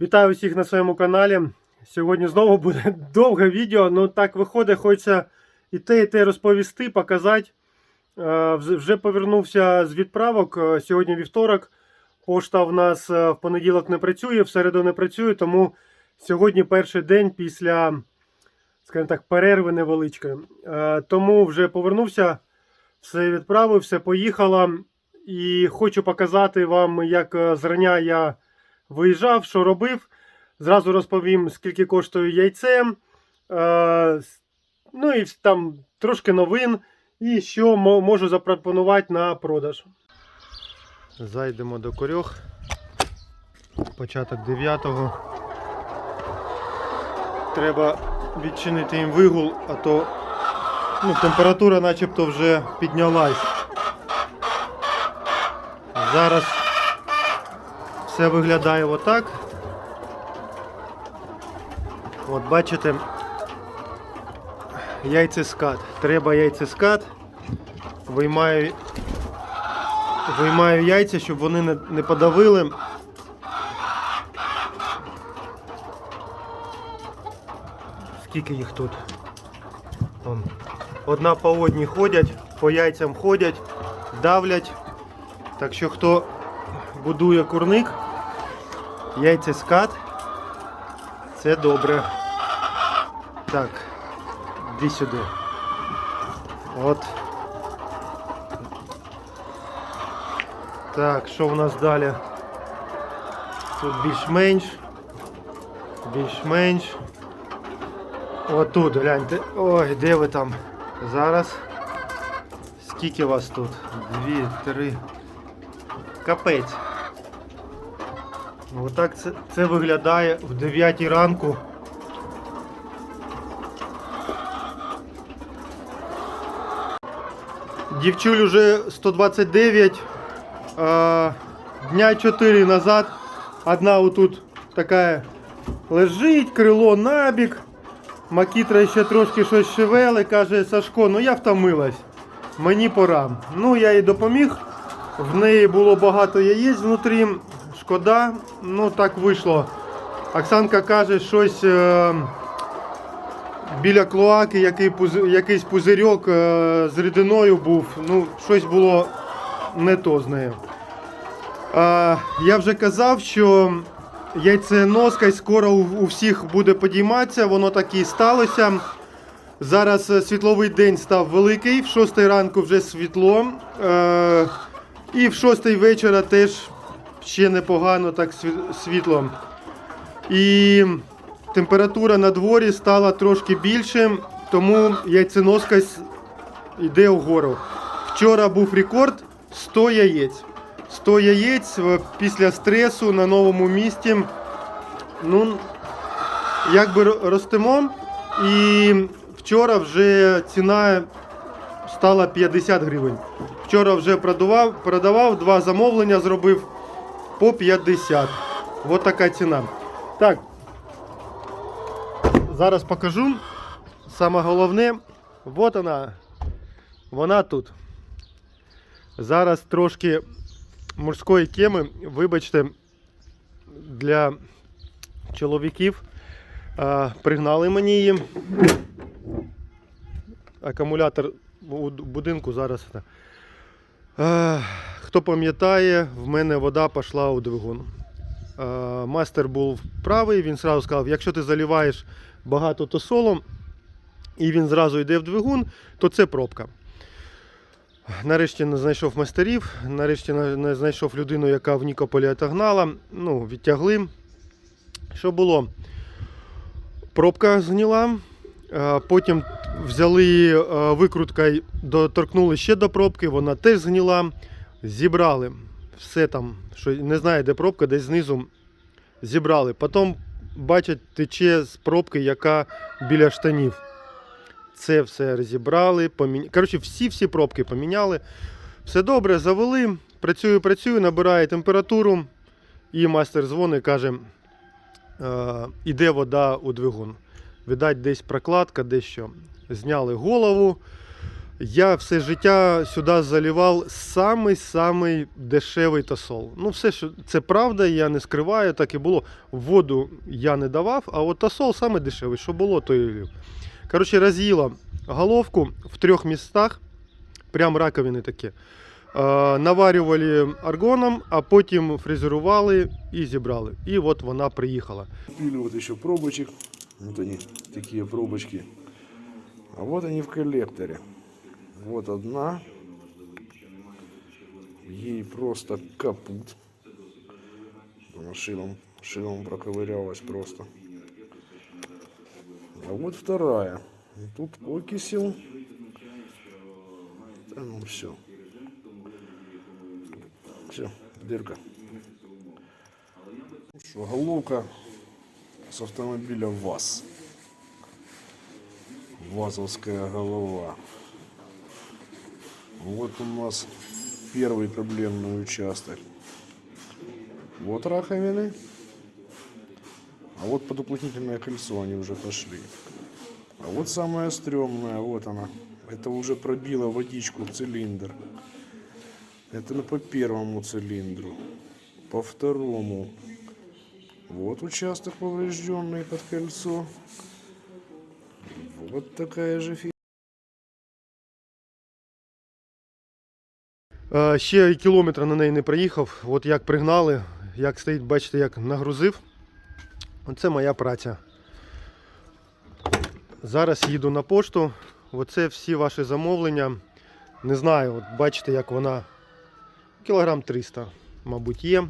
Вітаю всіх на своєму каналі. Сьогодні знову буде довге відео. Ну так виходить, хочеться і те, і те розповісти, показати. Е, Вже повернувся з відправок. Е, Сьогодні вівторок. Пошта в нас е, в понеділок не працює, в середу не працює, тому сьогодні перший день після, скажімо так, перерви невеличкої. Тому вже повернувся, все відправив, все поїхало. І хочу показати вам, як зрання я виїжджав, що робив. Зразу розповім, скільки коштує яйце. Е, ну і там трошки новин. І що можу запропонувати на продаж. Зайдемо до корьох. Початок 9-го. Треба відчинити їм вигул, а то ну, температура начебто вже піднялась. Зараз все виглядає отак. От бачите, яйцескат. Треба яйцескат. Виймаю, виймаю яйця, щоб вони не, не подавили. Скільки їх тут? Одна по одній ходять, по яйцям ходять, давлять. Так що хто будує курник, яйцескат, це добре. Так, іди сюди. От. Так, що в нас далі? Тут більш-менш. Більш-менш. Отут, гляньте. Ой, де ви там? Зараз. Скільки вас тут? Дві, три. Капець. Отак це, це виглядає в 9 ранку. Дівчуль уже 129. А, дня 4 назад. Одна отут така лежить, крило набік. Макітра ще трошки щось шевели, каже Сашко, ну я втомилась. Мені пора. Ну, я їй допоміг. В неї було багато яєць внутрі. Шкода, ну так вийшло. Оксанка каже, щось е, біля клоаки, який якийсь пузирьок е, з рідиною був. Ну, щось було не то з нею. А, я вже казав, що яйценоска скоро у, у всіх буде підійматися, воно так і сталося. Зараз е, світловий день став великий, в 6 ранку вже світло. Е, і в 6 вечора теж ще непогано так світло. І температура на дворі стала трошки більше, тому яйценоска с- йде вгору. Вчора був рекорд 100 яєць. 100 яєць е, після стресу на новому місці. Ну, якби ро- ростемо. І вчора вже ціна стала 50 гривень. Вчора вже продавав, продавав два замовлення зробив по 50. Ось така ціна. Так. Зараз покажу. Саме головне, от вона. Вона тут. Зараз трошки морської теми, вибачте, для чоловіків. Пригнали мені її. Акумулятор у будинку зараз. Хто пам'ятає, в мене вода пішла у двигун. Мастер був правий, він зразу сказав, якщо ти заливаєш багато тосолом, і він зразу йде в двигун, то це пробка. Нарешті не знайшов майстерів, нарешті не знайшов людину, яка в Нікополі отогнала. Ну, відтягли. Що було? Пробка згніла. Потім взяли викруткою, доторкнули ще до пробки, вона теж згніла. Зібрали все там, що не знаю, де пробка, десь знизу зібрали. Потім бачать, тече з пробки, яка біля штанів. Це все розібрали, поміняли. Коротше, всі-всі пробки поміняли. Все добре, завели. Працюю, працюю, набирає температуру. І майстер дзвонить, каже, е, іде вода у двигун. Видать, десь прокладка, десь що. Зняли голову, Я все життя сюди заливав самий-самий дешевий тосол. Ну, все, що це правда, я не скриваю, так і було. Воду я не давав, а от тосол саме дешевий, що було, то і лив. Коротше, роз'їла головку в трьох містах, прям раковини такі. Е, наварювали аргоном, а потім фрезерували і зібрали. І от вона приїхала. Купили вот еще пробочек. Вот они, такие пробочки. А вот они в коллекторе. Вот одна. Ей просто капут. Она шилом, шилом проковырялась просто. А вот вторая. Тут окисел. Да ну все. Все, дырка. Ну что, головка с автомобиля ВАЗ. ВАЗовская голова. Вот у нас первый проблемный участок. Вот раковины. А вот подуплотнительное кольцо они уже пошли. А вот самое стрёмное, вот она. Это уже пробило водичку в цилиндр. Это ну, по первому цилиндру. По второму. Вот участок поврежденный под кольцо. Вот такая же фигня. Ще і кілометра на неї не проїхав. От як пригнали, як стоїть, бачите, як нагрузив. Оце моя праця. Зараз їду на пошту. Оце всі ваші замовлення. Не знаю, от бачите, як вона кілограм 300, мабуть, є.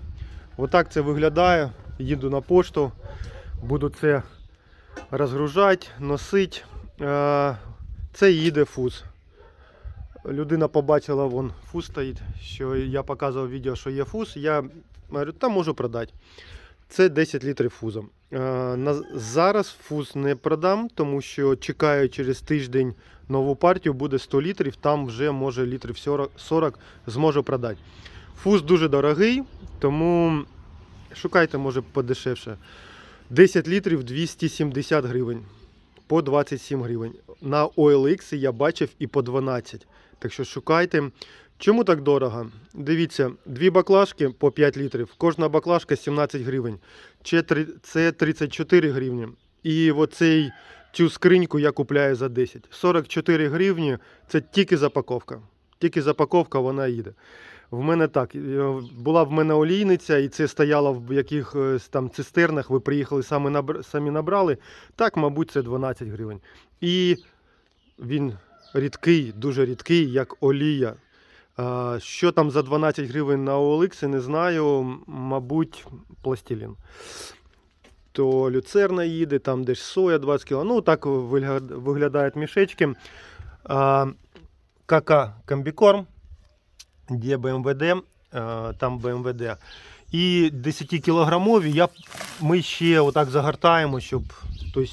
Отак це виглядає. Їду на пошту, буду це розгружати, носити. Е, Це їде фуз. Людина побачила, вон фуз стоїть, що я показував відео, що є фуз. Я говорю, та можу продати. Це 10 літрів фуза. Е, зараз фуз не продам, тому що чекаю через тиждень нову партію, буде 100 літрів, там вже може літрів 40, 40 зможу продати. Фуз дуже дорогий, тому шукайте, може, подешевше. 10 літрів 270 гривень. По 27 гривень. На OLX я бачив і по 12. Так що шукайте. Чому так дорого? Дивіться, дві баклажки по 5 літрів. Кожна баклажка 17 гривень. Це три- Це 34 гривні. І оцей, цю скриньку я купляю за 10. 44 гривні це тільки запаковка. Тільки запаковка вона їде. В мене так. е, Була в мене олійниця, і це стояло в якихось там цистернах. Ви приїхали самі, набр... самі набрали. Так, мабуть, це 12 гривень. І він рідкий, дуже рідкий, як олія. Що там за 12 гривень на OLX, не знаю. Мабуть, пластилін. То люцерна їде, там десь соя 20 кг. Ну, так виглядають мішечки. КК комбікорм, де БМВД, е, там БМВД. І 10 кілограмові я, ми ще отак загортаємо, щоб тобто,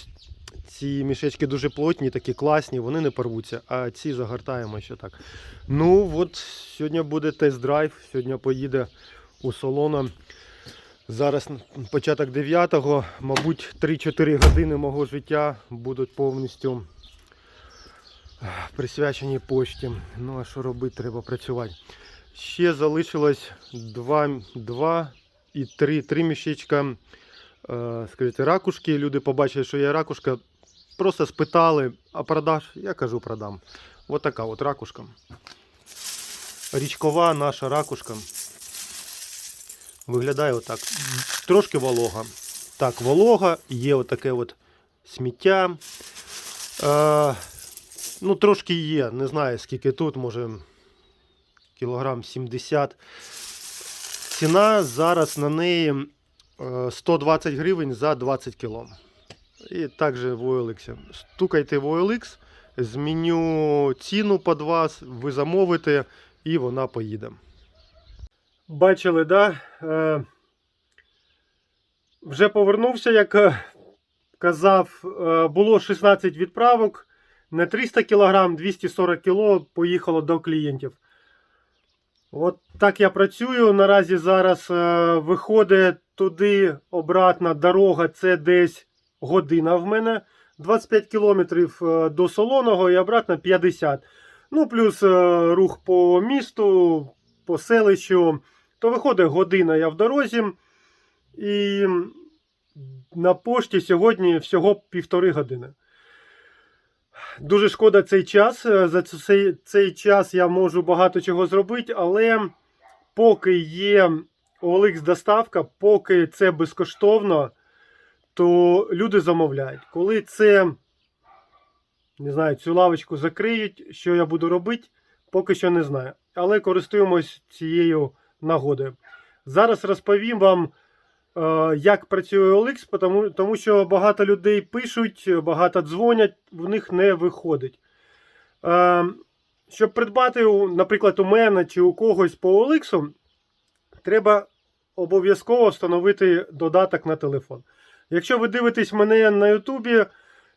ці мішечки дуже плотні, такі класні, вони не порвуться, а ці загортаємо ще так. Ну, от сьогодні буде тест-драйв, сьогодні поїде у салона. Зараз початок 9-го, мабуть, 3-4 години мого життя будуть повністю присвячені пошті. Ну, а що робити, треба працювати. Ще залишилось 2, 2 і 3, 3 мішечка е, скажіть, ракушки. Люди побачили, що є ракушка. Просто спитали, а продаш? Я кажу, продам. Ось така от ракушка. Річкова наша ракушка. Виглядає отак. Трошки волога. Так, волога, є отаке от сміття. Е, ну, трошки є, не знаю скільки тут, може кілограм 70. Ціна зараз на неї е, 120 гривень за 20 кіло. І також в OLX. Стукайте в OLX, зміню ціну під вас, ви замовите і вона поїде. Бачили, да? Е, вже повернувся, як е, казав, е, було 16 відправок. На 300 кг, 240 кг поїхало до клієнтів. От так я працюю. Наразі зараз е, виходить туди обратна дорога. Це десь година в мене. 25 кілометрів е, до солоного і обратно 50. Ну, плюс е, рух по місту, по селищу. То виходить година я в дорозі. І на пошті сьогодні всього півтори години. Дуже шкода цей час. Е, За цей, цей час я можу багато чого зробити, але поки є OLX доставка, поки це безкоштовно, то люди замовляють. Коли це, не знаю, цю лавочку закриють, що я буду робити, поки що не знаю. Але користуємось цією нагодою. Зараз розповім вам, як працює OLX, тому, тому що багато людей пишуть, багато дзвонять, в них не виходить. Е, Щоб придбати, наприклад, у мене чи у когось по OLX, треба обов'язково встановити додаток на телефон. Якщо ви дивитесь мене на Ютубі,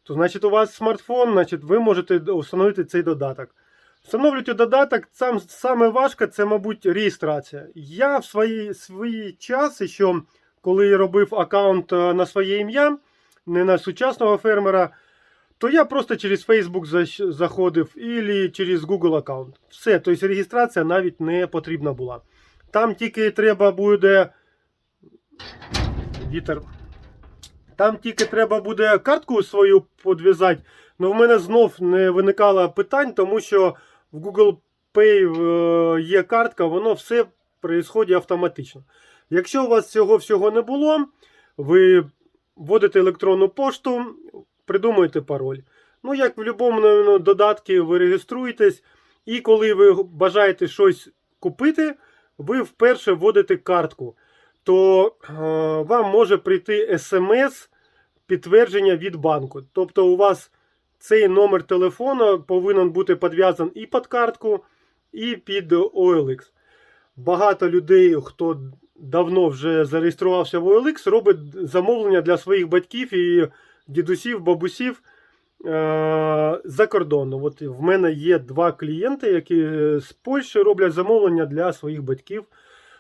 то значить у вас смартфон, значить ви можете встановити цей додаток. Встановлюйте додаток, сам, саме важко це, мабуть, реєстрація. Я в свій, свій час, ще коли робив аккаунт е, на своє ім'я, не на сучасного фермера, то я просто через Facebook заходив і через Google аккаунт. Все, тобто реєстрація навіть не потрібна була. Там тільки треба буде. Вітер. Там тільки треба буде картку свою підв'язати. Ну, в мене знов не виникало питань, тому що в Google Pay е, є картка, воно все відбувається автоматично. Якщо у вас цього всього не було, ви вводите електронну пошту, придумуєте пароль. Ну, як в будь-якому додатку, ви реєструєтесь, і коли ви бажаєте щось купити, ви вперше вводите картку, то е, вам може прийти смс підтвердження від банку. Тобто у вас цей номер телефону повинен бути підв'язаний і під картку, і під OLX. Багато людей, хто давно вже зареєструвався в OLX, робить замовлення для своїх батьків і дідусів, бабусів е- за кордону. От в мене є два клієнти, які з Польщі роблять замовлення для своїх батьків.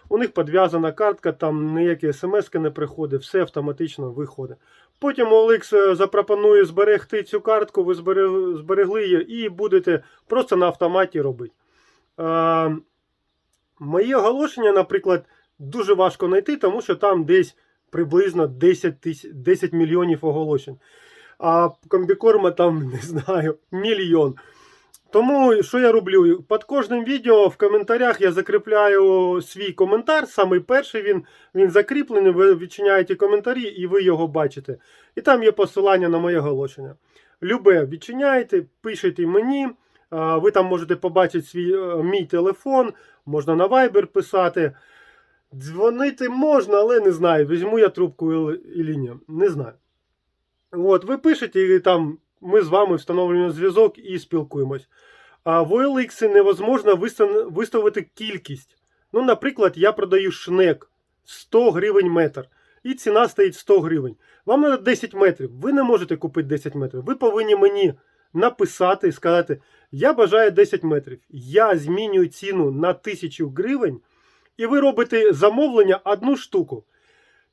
У них підв'язана картка, там ніякі смс не приходить, все автоматично виходить. Потім е, запропонує зберегти цю картку, ви зберегли її і будете просто на автоматі робити. Е, Моє оголошення, наприклад, дуже важко знайти, тому що там десь приблизно 10, тисяч, 10 мільйонів оголошень. А комбікорма там, не знаю, мільйон. Тому що я роблю? Під кожним відео в коментарях я закріпляю свій коментар. Самий перший він, він закріплений, ви відчиняєте коментарі і ви його бачите. І там є посилання на моє оголошення. Любе відчиняєте, пишете мені. Ви там можете побачити свій, е, мій телефон, можна на Viber писати. Дзвонити можна, але не знаю, візьму я трубку і ні. Не знаю. От, ви пишете, і там ми з вами встановлюємо зв'язок і спілкуємось. А в OLX невозможно виставити кількість. Ну, наприклад, я продаю шнек 100 гривень метр. І ціна стоїть 100 гривень. Вам треба 10 метрів. Ви не можете купити 10 метрів. Ви повинні мені написати і сказати: я бажаю 10 метрів. Я змінюю ціну на 1000 гривень, і ви робите замовлення одну штуку.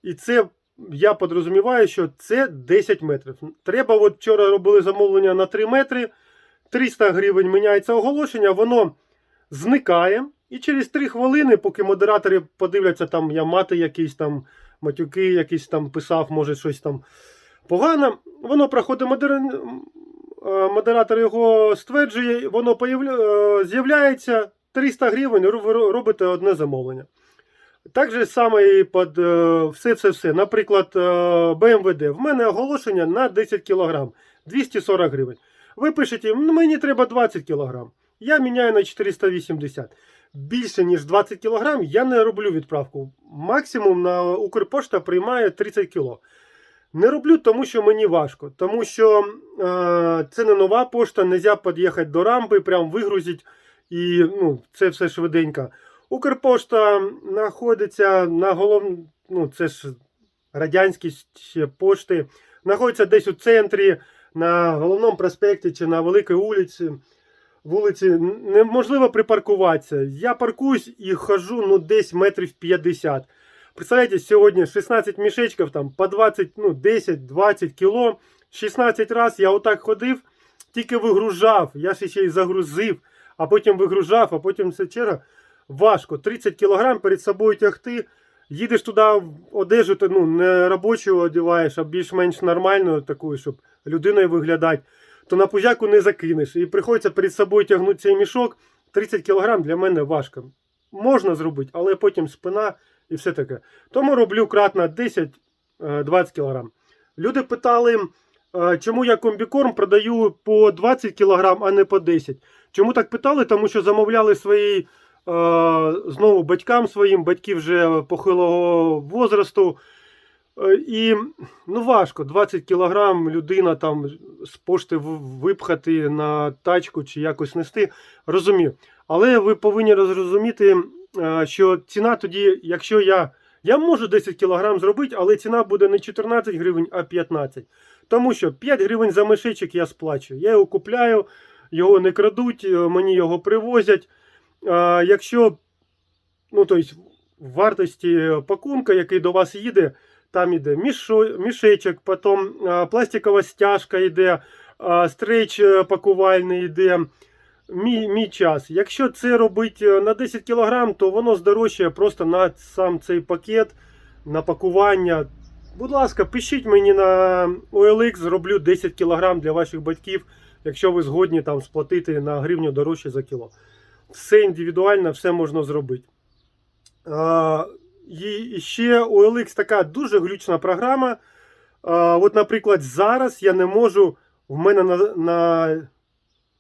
І це я подрозуміваю, що це 10 метрів. Треба, от вчора робили замовлення на 3 метри, 300 гривень міняється оголошення, воно зникає. І через 3 хвилини, поки модератори подивляться, там я мати якісь там матюки, якісь там писав, може щось там погано, воно проходить модер... модератор його стверджує, воно е, з'являється 300 гривень, робите одне замовлення. Так же саме і під е, все-все-все. Наприклад, е, БМВД. В мене оголошення на 10 кг, 240 гривень. Ви пишете, «Ну, мені треба 20 кг. Я міняю на 480. Більше, ніж 20 кг я не роблю відправку. Максимум на Укрпошта приймає 30 кг. Не роблю, тому що мені важко. Тому що е, це не нова пошта, не можна під'їхати до рампи, прям вигрузити. І ну, це все швиденько. Укрпошта знаходиться на головному, ну це ж радянські ще пошти, знаходиться десь у центрі, на головному проспекті чи на великій вулиці. Вулиці неможливо припаркуватися. Я паркуюсь і хожу ну, десь метрів 50. Представляєте, сьогодні 16 мішечків там по 20, ну, 10-20 кіло. 16 разів я отак ходив, тільки вигружав, я ще й загрузив. А потім вигружав, а потім все черга. Важко. 30 кг перед собою тягти. Їдеш туди одежу, ти, ну, не робочу одягаєш, а більш-менш нормальну, таку, щоб людиною виглядати, то на пужаку не закинеш. І приходиться перед собою тягнути цей мішок. 30 кг для мене важко. Можна зробити, але потім спина і все таке. Тому роблю кратно 10-20 кг. Люди питали, е, чому я комбікорм продаю по 20 кг, а не по 10. Чому так питали? Тому що замовляли свої е, знову батькам своїм, батьки вже похилого возрасту. Е, І ну, важко 20 кг людина там з пошти випхати на тачку чи якось нести. Розумію. Але ви повинні розуміти, е, що ціна тоді, якщо я. Я можу 10 кг зробити, але ціна буде не 14 гривень, а 15. Тому що 5 гривень за мишечок я сплачую. Я його купляю, його не крадуть, е, мені його привозять. Якщо ну, тобто, в вартості пакунка, який до вас їде, там іде мішечок, потім пластикова стяжка йде, стрейч е, пакувальний йде. Мій, мій час. Якщо це робити на 10 кг, то воно здорожчає просто на сам цей пакет, на пакування. Будь ласка, пишіть мені на OLX, зроблю 10 кг для ваших батьків, якщо ви згодні там сплатити на гривню дорожче за кіло. Все індивідуально, все можна зробити. І ще OLX така дуже глючна програма. От, наприклад, зараз я не можу. В мене на, на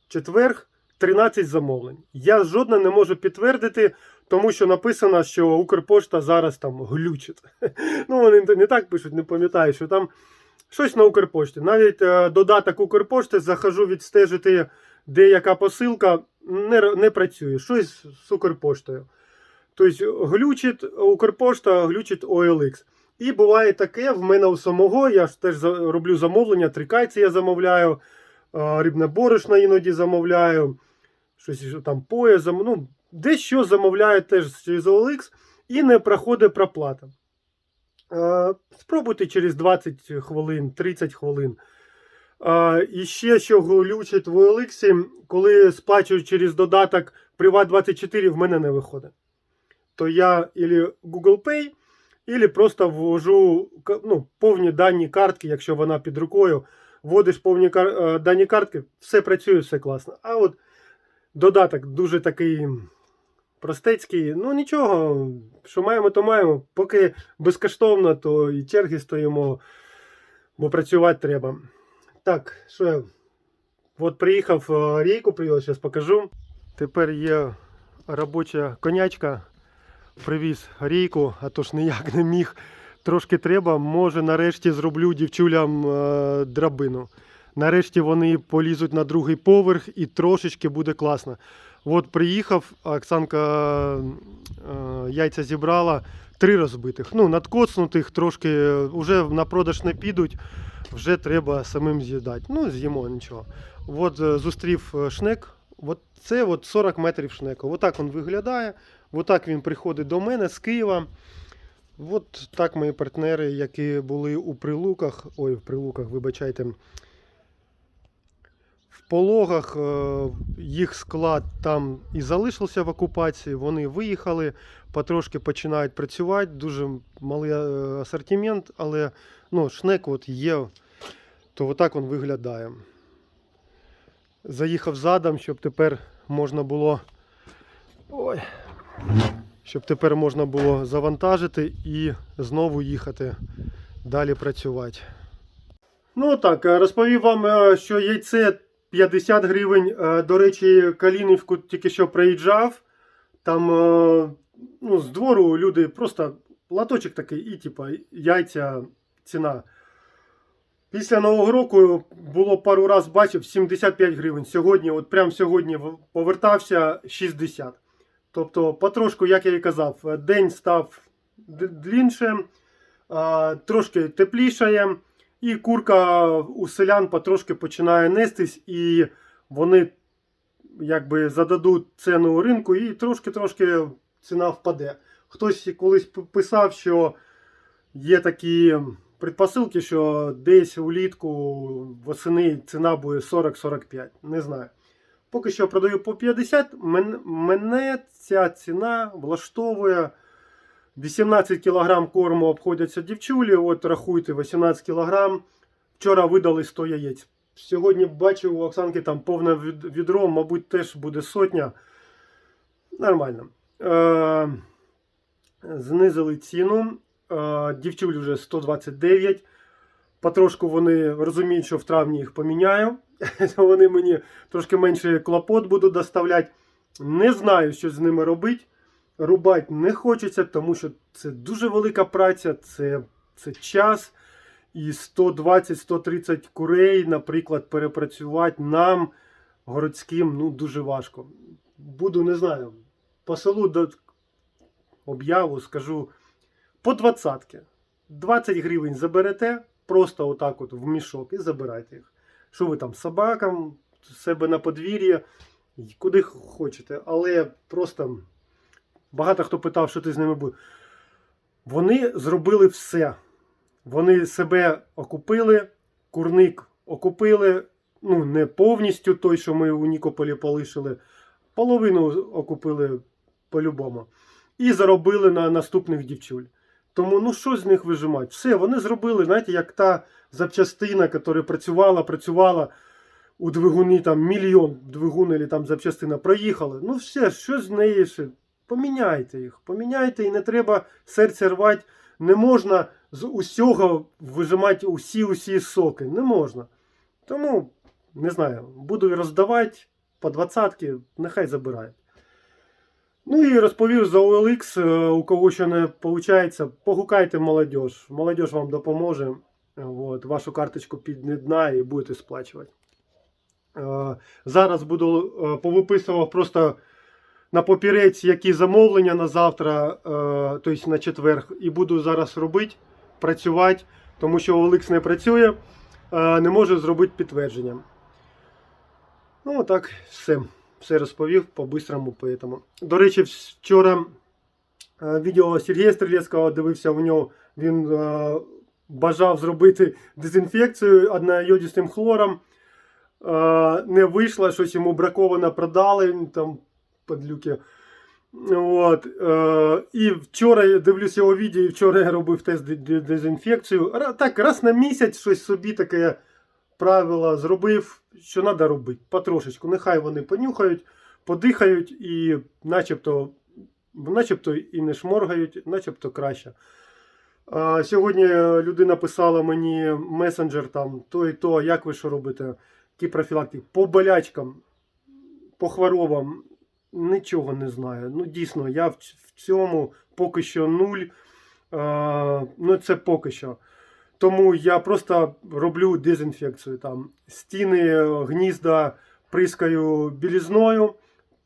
четверг 13 замовлень. Я жодне не можу підтвердити, тому що написано, що Укрпошта зараз там глючить. Ну, вони не так пишуть, не пам'ятаю, що там щось на Укрпошті. Навіть е, додаток Укрпошти захожу відстежити, де яка посилка, не, не працює. Щось з Укрпоштою. Тобто глючить Укрпошта, глючить OLX. І буває таке, в мене у самого, я ж теж роблю замовлення, трикайці я замовляю, а, рибне борошно іноді замовляю, щось там пояс, ну, дещо замовляю теж через OLX і не проходить проплата. Е, Спробуйте через 20 хвилин, 30 хвилин. Е, І ще що глючить в OLX, коли сплачую через додаток Privat24, в мене не виходить. То я ілі Google Pay, ілі просто ввожу ну, повні дані картки, якщо вона під рукою. Вводиш повні е, дані картки, все працює, все класно. А от додаток дуже такий простецький. Ну нічого, що маємо, то маємо. Поки безкоштовно, то і черги стоїмо, бо працювати треба. Так, що я? От приїхав е, рейку, привіз, зараз покажу. Тепер є робоча конячка. Привіз рейку, а то ж ніяк не міг. Трошки треба. Може, нарешті зроблю дівчулям е, драбину. Нарешті вони полізуть на другий поверх і трошечки буде класно. От приїхав, Оксанка е, яйця зібрала, три розбитих. Ну, надкоцнутих трошки вже на продаж не підуть, вже треба самим з'їдати. Ну, з'їмо нічого. От е, зустрів е, шнек. От це от 40 метрів шнеку. Отак він виглядає. Отак він приходить до мене з Києва. От так мої партнери, які були у прилуках, ой, в прилуках, вибачайте, пологах е, їх склад там і залишився в окупації. Вони виїхали, потрошки починають працювати. Дуже малий е, асортимент, але ну, шнек от є, то отак він виглядає. Заїхав задом, щоб тепер можна було. Ой. Щоб тепер можна було завантажити і знову їхати далі працювати. Ну так, е, розповів вам, що яйце 50 гривень. Е, До речі, Калінівку тільки що приїжджав. Там е, ну, з двору люди просто латочок такий, і типа яйця ціна. Після Нового року було пару разів бачив 75 гривень. Сьогодні, от прямо сьогодні повертався 60. Тобто, потрошку, як я і казав, день став д- длінше, трошки теплішає, і курка у селян потрошки починає нестись, і вони якби зададуть ціну ринку, і трошки-трошки ціна впаде. Хтось колись писав, що є такі предпосилки, що десь улітку восени ціна буде 40-45. Не знаю. Поки що продаю по 50. Мен- Мене ця ціна влаштовує. 18 кг корму обходяться дівчулі. От рахуйте, 18 кг. Вчора видали 100 яєць. Сьогодні бачив у Оксанки там повне відро, мабуть, теж буде сотня. Нормально. Е, знизили ціну. Е, дівчуль вже 129. Потрошку вони розуміють, що в травні їх поміняю. Вони мені трошки менше клопот будуть доставляти. Не знаю, що з ними робити. Рубати не хочеться, тому що це дуже велика праця, це, це час. І 120-130 курей, наприклад, перепрацювати нам, городським, ну дуже важко. Буду, не знаю, по селу до об'яву скажу по двадцятки. 20 гривень заберете, просто отак от в мішок і забирайте їх. Що ви там собакам, себе на подвір'ї, й куди хочете. Але просто багато хто питав, що ти з ними буде. Вони зробили все. Вони себе окупили, курник окупили, ну не повністю той, що ми у Нікополі полишили, половину окупили по-любому. І заробили на наступних дівчуль. Тому ну що з них вижимати? Все, вони зробили, знаєте, як та запчастина, яка працювала, працювала у двигуні там мільйон двигун або там запчастина проїхали. Ну все, що з неї ще? Поміняйте їх, поміняйте і не треба серце рвати. Не можна з усього вижимати усі усі соки. Не можна. Тому, не знаю, буду роздавати по двадцятки, нехай забирають. Ну і розповів за OLX, е, у кого що не виходить, погукайте молодь. Молодь вам допоможе. От, вашу карточку під'єднає і будете сплачувати. Е, Зараз буду е, повиписував просто на папірець, які замовлення на завтра, е, тобто на четвер, і буду зараз робити, працювати, тому що OLX не працює, е, не можу зробити підтвердження. Ну, отак, все. Все розповів по-бистрому. Поэтому. До речі, вчора е, відео Сергія Стрілецького дивився у нього. Він бажав зробити дезінфекцію одноайодістим хлором. Не вийшло, щось йому браковано продали там падлюки. От, е, і вчора я дивлюсь його відео, і вчора я робив тест де- де- дезінфекцію. Так, раз на місяць щось собі таке правило зробив, що треба робити. Потрошечку. Нехай вони понюхають, подихають і начебто, начебто і не шморгають, начебто краще. А, сьогодні людина писала мені месенджер там то і то, як ви що робите, які профілактики. По болячкам, по хворобам нічого не знаю. Ну, дійсно, я в, цьому поки що нуль. А, ну, це поки що. Тому я просто роблю дезінфекцію. Там стіни, гнізда прискаю білізною.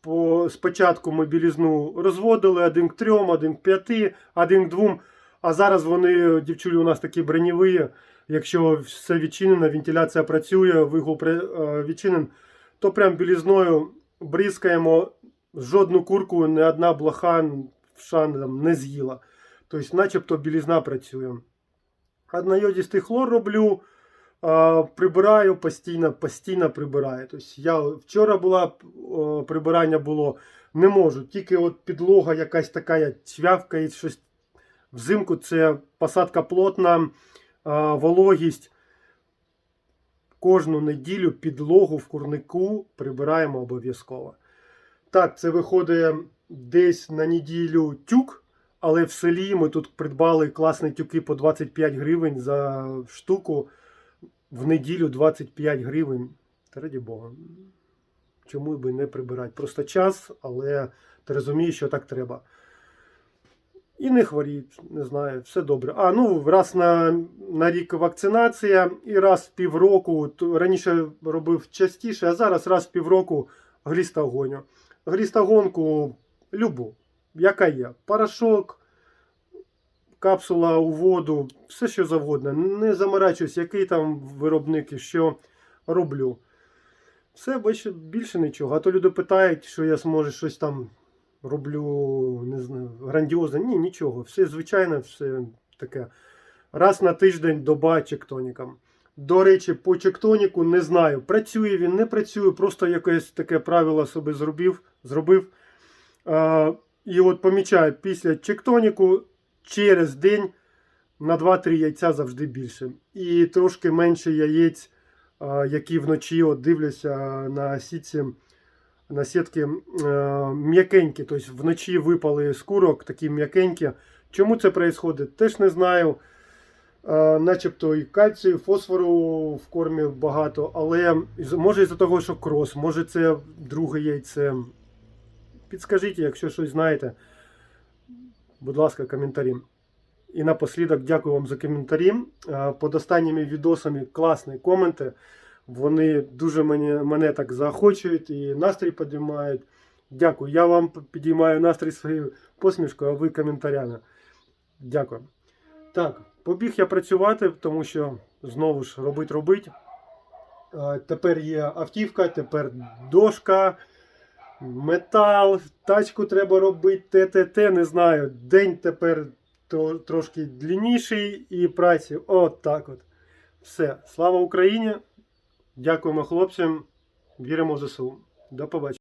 По, спочатку ми білізну розводили один к трьом, один к п'яти, один к двом. А зараз вони, дівчулі, у нас такі бронєві. Якщо все відчинено, вентиляція працює, вигул е, відчинен, то прям білізною бризкаємо. Жодну курку, ні одна блоха шан не з'їла. Тобто, начебто білізна працює. Однойодістий хлор роблю, прибираю постійно, постійно прибираю. Тобто я вчора була прибирання було, не можу. Тільки от підлога якась така цвявкає, щось взимку це посадка плотна, вологість. Кожну неділю підлогу в курнику прибираємо обов'язково. Так, це виходить десь на неділю тюк. Але в селі ми тут придбали класні тюки по 25 гривень за штуку. В неділю 25 гривень. Раді Бога. Чому би не прибирати? Просто час, але ти розумієш, що так треба. І не хворіть, не знаю, все добре. А, ну, раз на, на рік вакцинація і раз в півроку. Раніше робив частіше, а зараз раз в півроку глістогоню. Глістогонку любу яка є. Порошок, капсула у воду, все що завгодно. Не заморачуюсь, який там виробник і що роблю. Все більше, більше нічого. А то люди питають, що я зможу щось там роблю, не знаю, грандіозне. Ні, нічого. Все звичайне, все таке. Раз на тиждень доба чектонікам. До речі, по чектоніку не знаю. Працює він, не працює, просто якесь таке правило собі зробив. Зробив. І от помічаю, після чектоніку через день на 2-3 яйця завжди більше. І трошки менше яєць, які вночі от дивлюся на сітці, на сітки м'якенькі. Тобто вночі випали з курок, такі м'якенькі. Чому це відбувається, теж не знаю. Начебто і кальцію, і фосфору в кормі багато, але може із-за того, що крос, може це друге яйце. Підскажіть, якщо щось знаєте. Будь ласка, коментарі. І напослідок дякую вам за коментарі. Е, Під останніми відосами класні коменти. Вони дуже мене, мене так заохочують і настрій підіймають. Дякую. Я вам підіймаю настрій своєю посмішкою, а ви коментарями. Дякую. Так, побіг я працювати, тому що знову ж робить робить. Е, Тепер є автівка, тепер дошка, метал, тачку треба робити, ТТТ, не знаю. День тепер трошки длинніший і праці. От так от. Все. Слава Україні! Дякуємо хлопцям. Віримо в ЗСУ. До побачення.